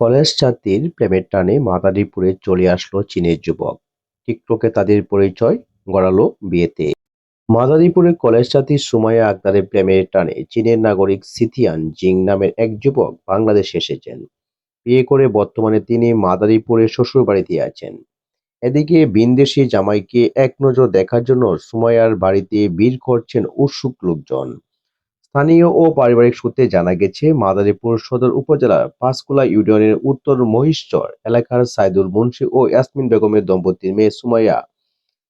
College ছাত্রীর প্রেমের টানে মাদারীপুরে চলে আসলো চীনের যুবক। টিকটকে তাদের পরিচয় গড়ালো বিয়েতে। মাদারীপুরে কলেজ ছাত্রী সুমাইয়া আক্তারের প্রেমের টানে চীনের নাগরিক সিথিয়ান জিং নামের এক যুবক বাংলাদেশে এসেছেন। বিয়ে করে বর্তমানে তিনি মাদারীপুরে শ্বশুরবাড়িতে আছেন। এদিকে বিনদেশি জামাইকে এক নজর দেখার জন্য সুমাইয়ার বাড়িতে ভিড় করছেন উৎসুক লোকজন। স্থানীয় ও পারিবারিক সূত্রে জানা গেছে, মাদারীপুর সদর উপজেলার পাঁচকুলা ইউনিয়নের উত্তর মহিষচর এলাকার সাইদুল মুন্সি ও ইয়াসমিন বেগমের দম্পতির মেয়ে সুমাইয়া।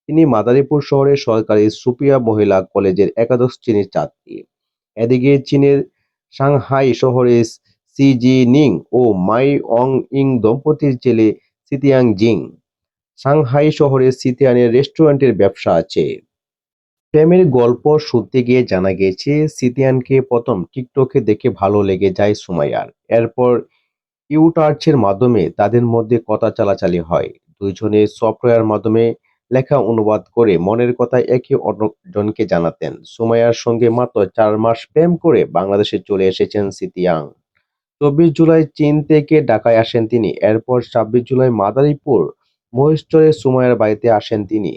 তিনি মাদারীপুর শহরের সরকারি সুপিয়া মহিলা কলেজের একাদশ শ্রেণির ছাত্রী। এদিকে চীনের সাংহাই শহরের সি জি নিং ও মাই অং ইং দম্পতির ছেলে সিতিয়াং জিং। সাংহাই শহরের সিতিয়ানের রেস্টুরেন্টের ব্যবসা আছে। প্রেমের গল্প শুনতে গিয়ে জানা গেছে সিতিয়ানকে প্রথম টিকটকে দেখে ভালো লেগে যায় সুমাইয়ার। এরপর ইউটার্চের মাধ্যমে তাদের মধ্যে কথা চালাচালি হয়। দুইজনে সফটওয়্যার মাধ্যমে লেখা অনুবাদ করে মনের কথা একে অন্যজনকে জানাতেন। সুমাইয়ার সঙ্গে মাত্র চার মাস প্রেম করে বাংলাদেশে চলে এসেছেন সিতিয়াং চব্বিশ জুলাই চীন থেকে ঢাকায় আসেন তিনি। এরপর ছাব্বিশ জুলাই মাদারীপুর মহেশচরে সুমাইয়ার বাড়িতে আসেন তিনি।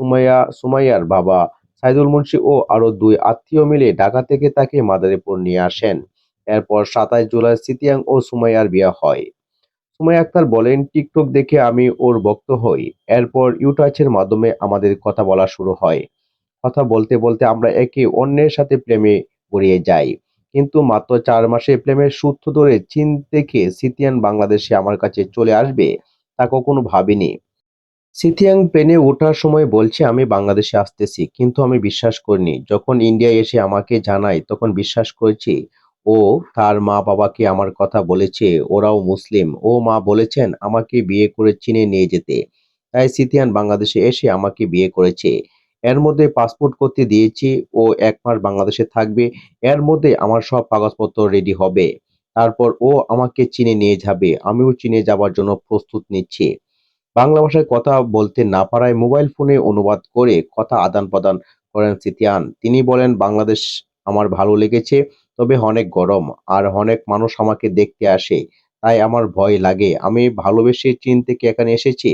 সুমাইয়া, সুমাইয়ার বাবা সাইদুল মুন্সি ও আরও দুই আত্মীয় মিলে ঢাকা থেকে তাকে মাদারীপুর নিয়ে আসেন। এরপর সাতাশ জুলাই সিতিয়াং ও সুমাইয়ার বিয়ে হয়। সুমাইয়া আক্তার বলেন, টিকটক দেখে আমি ওর ভক্ত হই। এরপর ইউটাচের মাধ্যমে আমাদের কথা বলা শুরু হয়। কথা বলতে বলতে আমরা একে অন্যের সাথে প্রেমে গড়িয়ে যাই। কিন্তু মাত্র চার মাসে প্রেমের সূত্র ধরে চীন থেকে সিতিয়ান বাংলাদেশে আমার কাছে চলে আসবে তা কখনো ভাবিনি। সিথিয়াং প্লেনে ওঠার সময় বলছে, আমি বাংলাদেশে আসতেছি, কিন্তু আমি বিশ্বাস করিনি। যখন ইন্ডিয়ায় এসে আমাকে জানায়, তখন বিশ্বাস করেছি, ও তার মা বাবাকে আমার কথা বলেছে, ওরাও মুসলিম। ও মা বলেছেন, আমাকে বিয়ে করে চীনে নিয়ে যেতে। তাই সিথিয়ান বাংলাদেশে এসে আমাকে বিয়ে করেছে। এর মধ্যে পাসপোর্ট করতে দিয়েছি, ও এক মাস বাংলাদেশে থাকবে। এর মধ্যে আমার সব কাগজপত্র রেডি হবে। তারপর ও আমাকে চীনে নিয়ে যাবে। আমিও চীনে যাবার জন্য প্রস্তুত নিচ্ছি। বাংলা ভাষায় কথা বলতে না পারায় মোবাইল ফোনে অনুবাদ করে কথা আদান-প্রদান করেন সিতিয়ান। তিনি বলেন, বাংলাদেশ আমার ভালো লেগেছে, তবে অনেক গরম, আর অনেক মানুষ আমাকে দেখতে আসে, তাই আমার ভয় লাগে। আমি ভালোবেসে চীন থেকে এখানে এসেছি।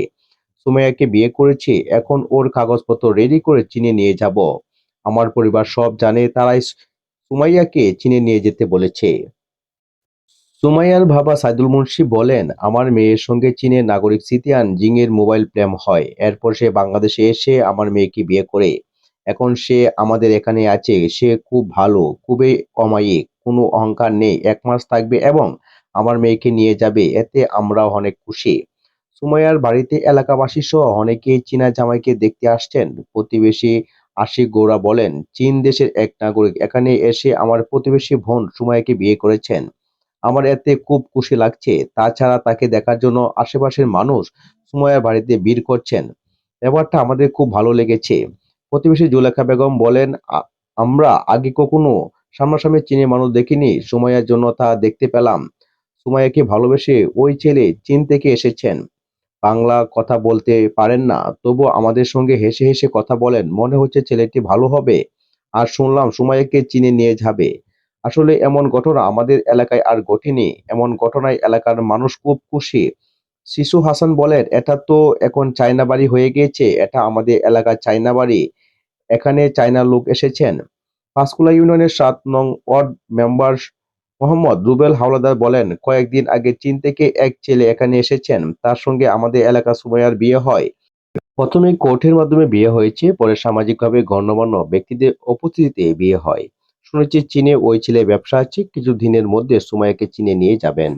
সুমাইয়াকে বিয়ে করেছি, এখন ওর কাগজপত্র রেডি করে চীনে নিয়ে যাব। আমার পরিবার সব জানে, তারাই সুমাইয়াকে চীনে নিয়ে যেতে বলেছে। সুমাইয়ার বাবা সাইদুল মুন্সি বলেন, আমার মেয়ের সঙ্গে চীনের নাগরিক সিতিয়ান জিংয়ের মোবাইল প্রেম হয়। এরপর সে বাংলাদেশে এসে আমার মেয়েকে বিয়ে করে। এখন সে আমাদের এখানে আছে। সে খুব ভালো, খুবই অমায়িক, কোনো অহংকার নেই। এক মাস থাকবে এবং আমার মেয়েকে নিয়ে যাবে। এতে আমরাও অনেক খুশি। সুমাইয়ার বাড়িতে এলাকাবাসী সহ অনেকেই চীনা জামাইকে দেখতে আসছেন। প্রতিবেশী আশিক গৌড়া বলেন, চীন দেশের এক নাগরিক এখানে এসে আমার প্রতিবেশী বোন সুমাইয়াকে বিয়ে করেছেন। আমার এতে খুব খুশি লাগছে। তাছাড়া তাকে দেখার জন্য আশেপাশের মানুষ সুমাইয়ার বাড়িতে ভিড় করছেন। ব্যাপারটা আমাদের খুব ভালো লেগেছে। প্রতিবেশী জুলেখা বেগম বলেন আমরা আগে কখনো সামনাসামনি চীনে মানুষ দেখিনি। সুমাইয়ার জন্য তা দেখতে পেলাম। সুমাইয়াকে ভালোবেসে ওই ছেলে চীন থেকে এসেছেন। বাংলা কথা বলতে পারেন না, তবু আমাদের সঙ্গে হেসে হেসে কথা বলেন। মনে হচ্ছে ছেলেটি ভালো হবে। আর শুনলাম সুমাইয়াকে চীনে নিয়ে যাবে। আসলে এমন ঘটনা আমাদের এলাকায় আর ঘটেনি। এমন ঘটনায় এলাকার মানুষ খুব খুশি। শিশু হাসান বলেন, এটা তো এখন চায়না বাড়ি হয়ে গিয়েছে। এটা আমাদের এলাকার চায়না বাড়ি। এখানে চায়না লোক এসেছেন। পাঁচকুলা ইউনিয়নের সাত নং ওয়ার্ড মেম্বার মোহাম্মদ রুবেল হাওলাদার বলেন, কয়েকদিন আগে চীন থেকে এক ছেলে এখানে এসেছেন। তার সঙ্গে আমাদের এলাকা সুমাইয়ার বিয়ে হয়। প্রথমে কোর্টের মাধ্যমে বিয়ে হয়েছে। পরে সামাজিকভাবে গণ্যমান্য ব্যক্তিদের উপস্থিতিতে বিয়ে হয়। শুনেছি চীনে ওই ছেলে ব্যবসা আছে কিছুদিনের মধ্যে সুমাইয়াকে চীনে নিয়ে যাবেন।